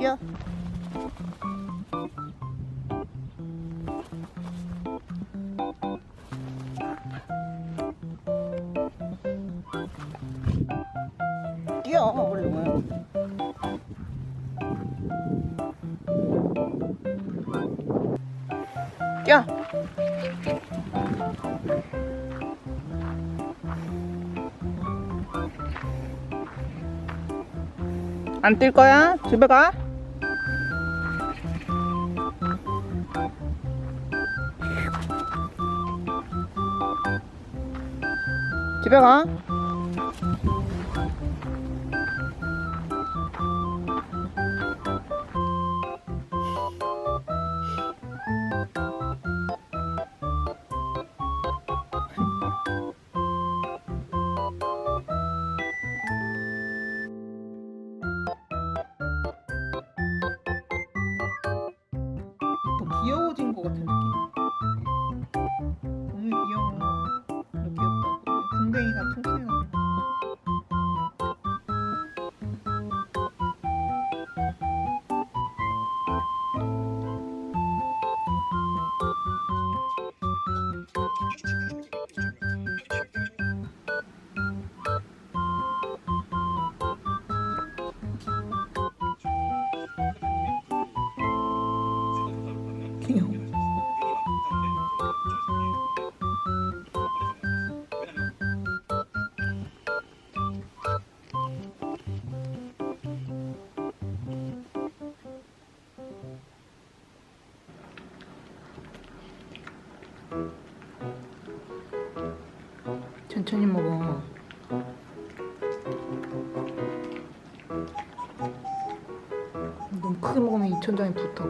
뛰어. 뛰어 얼른. 뛰어. 안 뛸 거야? 집에 가. 집에 귀여워. 천천히 먹어. 너무 크게 먹으면 이 천장에 붙어.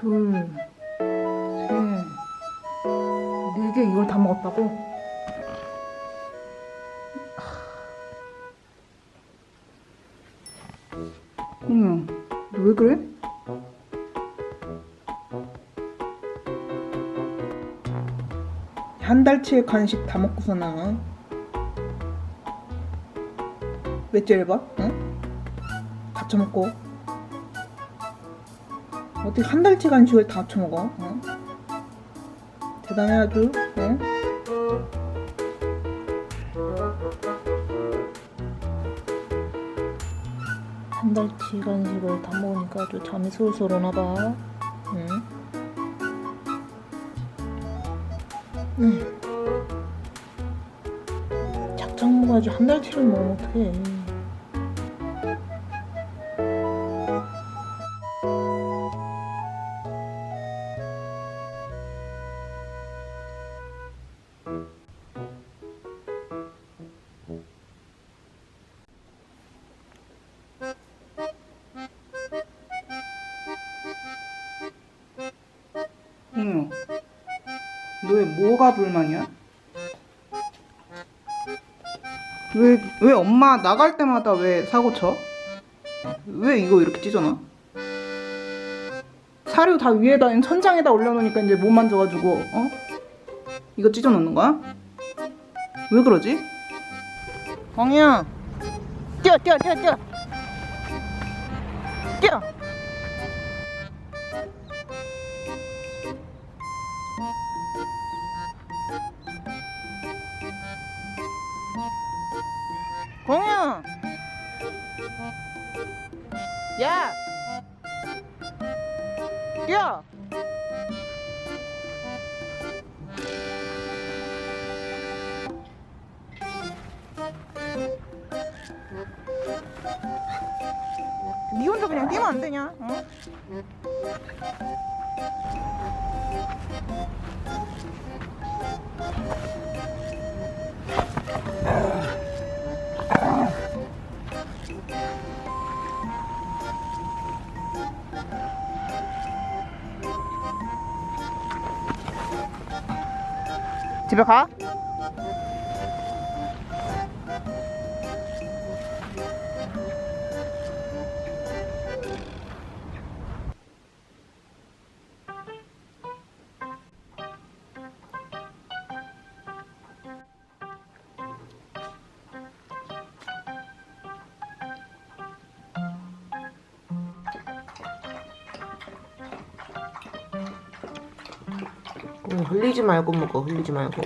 둘, 셋, 네 개 이걸 다 먹었다고? 왜 그래? 한 달치의 간식 다 먹고서 나. 왜 째려봐? 응? 다 처먹고. 어떻게 한 달치 간식을 다 처먹어? 어? 대단해 아주. 어? 한 달치 간식을 다 먹으니까 아주 잠이 솔솔 오나 봐. 응? 응. 작정 먹어야지 한 달치를 먹으면 어떡해. 응. 너의 뭐가 불만이야? 왜, 왜 엄마 나갈 때마다 왜 사고 쳐? 왜 이거 이렇게 찢어놔? 사료 다 위에다, 천장에다 올려놓으니까 이제 못 만져가지고, 어? 이거 찢어놓는 거야? 왜 그러지? 광희야! 뛰어, 뛰어, 뛰어, 뛰어! 뛰어! 공유. 야. 뛰어 니 혼자 그냥 뛰면 안 되냐? 어? 집에 가? 응, 흘리지 말고 먹어. 흘리지 말고.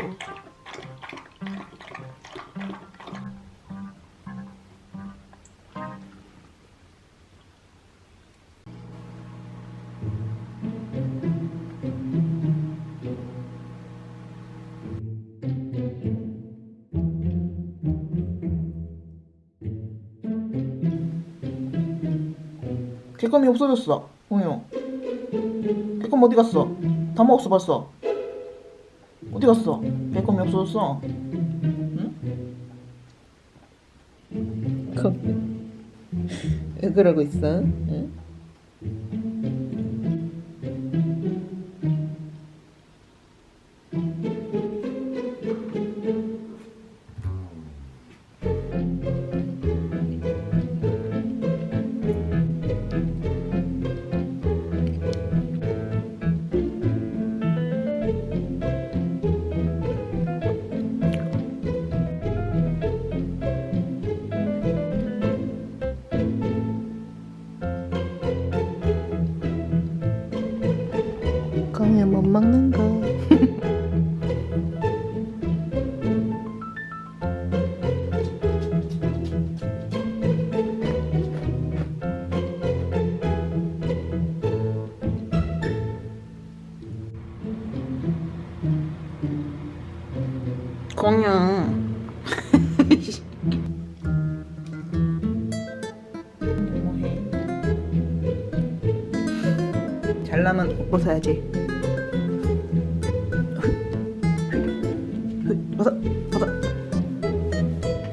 개껌이 없어졌어. 어여. 개껌 어디 갔어? 다 먹었어 벌써. 어디 갔어? 개껌이 없어졌어. 왜 그러고 있어? 먹는 거. 공룡. 잘나면 옷 벗어야지. 벗어.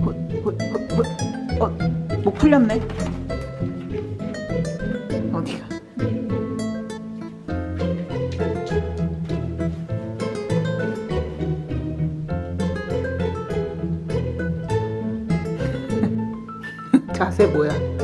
헛, 헛, 헛, 헛. 어, 목 풀렸네. 어디가? 자세 뭐야?